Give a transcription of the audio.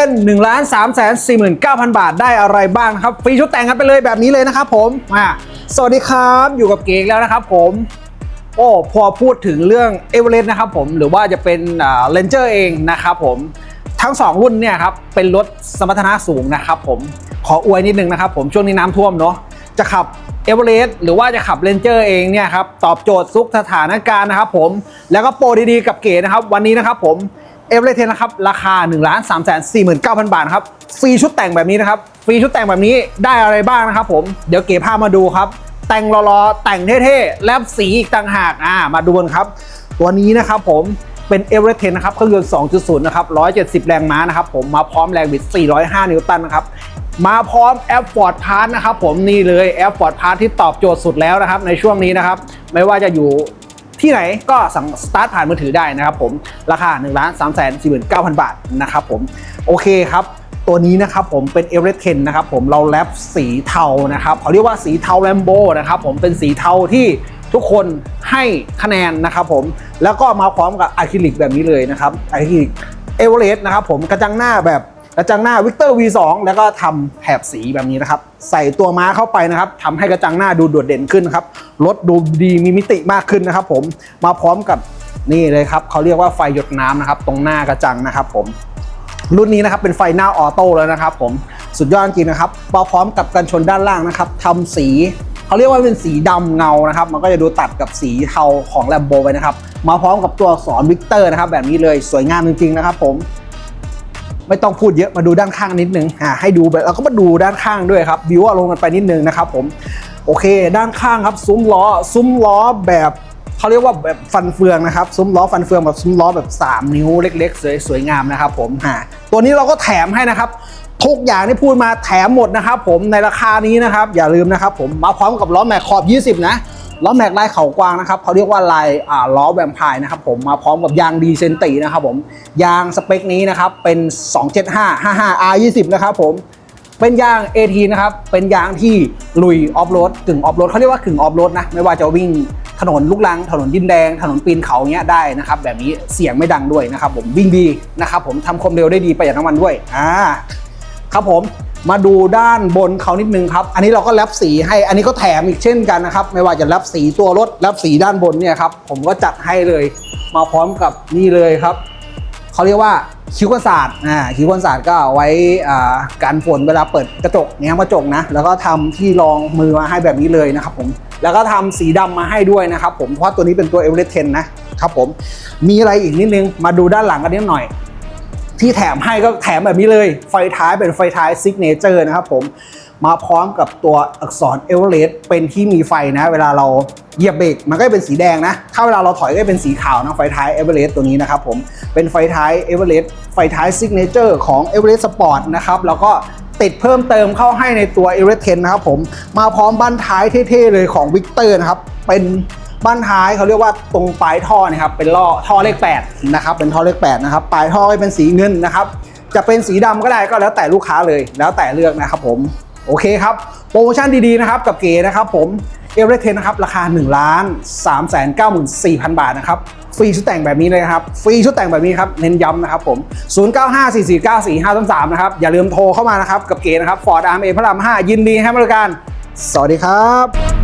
1ล้าน3แสน49,000 บาทได้อะไรบ้างครับฟรีชุดแต่งกันไปเลยแบบนี้เลยนะครับผมอ่าสวัสดีครับอยู่กับเก๋แล้วนะครับผมโอ้พอพูดถึงเรื่องเอเวอเรสต์นะครับผมหรือว่าจะเป็นเลนเจอร์เองนะครับผมทั้ง 2 รุ่นเนี่ยครับเป็นรถสมรรถนะสูงนะครับผมขออวยนิดนึงนะครับผมช่วงนี้น้ำท่วมเนาะจะขับเอเวอเรสต์หรือว่าจะขับเลนเจอร์เองเนี่ยครับตอบโจทย์ทุกสถานการณ์นะครับผมแล้วก็โปรดีๆกับเก๋นะครับวันนี้นะครับผม เอเวอเรสต์นะครับราคา1นึ่งล้านสามแสนสี่หมื่นเก้าพันบาทครับฟรีชุดแต่งแบบนี้นะครับฟรีชุดแต่งแบบนี้ได้อะไรบ้างนะครับผมเดี๋ยวเก๋พามาดูครับ แต่งรอๆแต่งเท่ๆแลบสีอีกต่างหากอ่ามาดูกันครับ ตัวนี้นะครับผมเป็นเอเวอเรสต์นะครับเครื่องยนต์ 2.0 นะครับ 170 แรงม้านะครับผมมาพร้อมแรงบิด 405 นิวตันนะครับมาพร้อมแอปฟอร์ดพาร์ทนะครับผมนี่เลยแอปฟอร์ดพาร์ทที่ตอบโจทย์สุดแล้วนะครับในช่วงนี้นะครับไม่ว่าจะอยู่ ที่ไหนก็สั่งสตาร์ทผ่านมือถือได้นะครับผมราคา1 3 4 9 0 0 0บาทนะครับผมโอเคครับตัวนี้นะครับผมเป็นเอเวอเรสต์เนะครับผมเราแรปสีเทานะครับเขาเรียกว่าสีเทาแรมโบนะครับผมเป็นสีเทาที่ทุกคนให้คะแนนนะครับผมแล้วก็มาพร้อมกับอะคริลิกแบบนี้เลยนะครับอะคริลิกเอเวอเรสต์นะครับผมกระจังหน้าแบบ กระจังหน้าวิกเตอร์ V2 แล้วก็ทำแถบสีแบบนี้นะครับ ใส่ตัวม้าเข้าไปนะครับทำให้กระจังหน้าดูโดดเด่นขึ้นครับรถดูดีมีมิติมากขึ้นนะครับ ผมมาพร้อมกับนี่เลยครับเขาเรียกว่าไฟหยดน้ำนะครับ ตรงหน้ากระจังนะครับ ผมรุ่นนี้นะครับเป็นไฟหน้าออโต้แล้วนะครับ ผมสุดยอดจริงๆนะครับมาพร้อมกับกันชนด้านล่างนะครับทำสีเขาเรียกว่าเป็นสีดำเงานะครับ มันก็จะดูตัดกับสีเทาของแลมโบไปนะครับ มาพร้อมกับตัวอักษรวิกเตอร์นะครับ แบบนี้เลยสวยงามจริงๆนะครับ ผม ไม่ต้องพูดเยอะมาดูด้านข้างนิดนึงอ่าให้ดูแบบแล้วก็มาดูด้านข้างด้วยครับบิวอารมณ์กันไปนิดนึงนะครับผมโอเค ด้านข้างครับซุ้มล้อซุ้มล้อแบบเขาเรียกว่าแบบฟันเฟืองนะครับซุ้มล้อฟันเฟืองแบบซุ้มล้อแบบ 3 นิ้วเล็ก ๆ สวยสวยงามนะครับผมอ่าตัวนี้เราก็แถมให้นะครับทุกอย่างที่พูดมาแถมหมดนะครับผมในราคานี้นะครับอย่าลืมนะครับผมมาพร้อมกับล้อแม็กขอบ 20 นะ ล้อแม็กลายเขากวางนะครับเขาเรียกว่าลายล้อแวมไพร์นะครับผมมาพร้อมกับยางดีเซนตีนะครับผมยางสเปคนี้นะครับเป็น 275 55 R 20 นะครับผมเป็นยาง AT นะครับเป็นยางที่ลุยออฟโรดกึ่งออฟโรดเขาเรียกว่ากึ่งออฟโรดนะไม่ว่าจะวิ่งถนนลูกลัง ถนนดินแดง ถนนปีนเขาเงี้ยได้นะครับแบบนี้เสียงไม่ดังด้วยนะครับผมวิ่งดีนะครับผมทำความเร็วได้ดีประหยัดน้ำมันด้วยอ่าครับผม มาดูด้านบนเขานิดนึงครับ อันนี้เราก็แรปสีให้ อันนี้ก็แถมอีกเช่นกันนะครับ ไม่ว่าจะแรปสีตัวรถแรปสีด้านบนเนี่ยครับ ผมก็จัดให้เลย มาพร้อมกับนี่เลยครับ เขาเรียกว่าคิ้วกันศาสตร์อ่าคิ้วกันศาสตร์ก็เอาไว้อ่าการฝนเวลาเปิดกระจกแง้มกระจกนะ แล้วก็ทำที่รองมือมาให้แบบนี้เลยนะครับผม แล้วก็ทำสีดำมาให้ด้วยนะครับผม เพราะว่าตัวนี้เป็นตัวเอเวอเรสต์10นะครับผม มีอะไรอีกนิดนึง มาดูด้านหลังกันนิดหน่อย ที่แถมให้ก็แถมแบบนี้เลย ไฟท้ายเป็นไฟท้ายซิกเนเจอร์นะครับผมมาพร้อมกับตัวอักษรเอเวอเรสต์เป็นที่มีไฟนะ เวลาเราเหยียบเบรกมันก็จะเป็นสีแดงนะ ถ้าเวลาเราถอยก็จะเป็นสีขาวนะไฟท้ายเอเวอเรสต์ตัวนี้นะครับผมเป็นไฟท้ายเอเวอเรสต์ไฟท้ายซิกเนเจอร์ของเอเวอเรสต์สปอร์ตนะครับแล้วก็ติดเพิ่มเติมเข้าให้ในตัวเอเวอเรสต์นะครับผมมาพร้อมบั้นท้ายเท่ๆเลยของวิกเตอร์นะครับเป็น บ้านท้ายเขาเรียกว่าตรงปลายท่อนะครับเป็นล่อท่อเลข8นะครับเป็นท่อเลข8นะครับปลายท่อให้เป็นสีเงินนะครับจะเป็นสีดำก็ได้ก็แล้วแต่ลูกค้าเลยแล้วแต่เลือกนะครับผมโอเคครับโปรโมชั่นดีๆนะครับกับเก๋นะครับผมเอเวอเรสต์นะครับราคา1ล้าน3 9 4 0 0 0 บาทนะครับฟรีชุดแต่งแบบนี้เลยครับฟรีชุดแต่งแบบนี้ครับเน้นย้ำนะครับผม 0954494533 นะครับ อย่าลืมโทรเข้ามานะครับ กับเก๋นะครับฟอร์ดอาร์เอพระราม5ยินดีให้บริการ สวัสดีครับ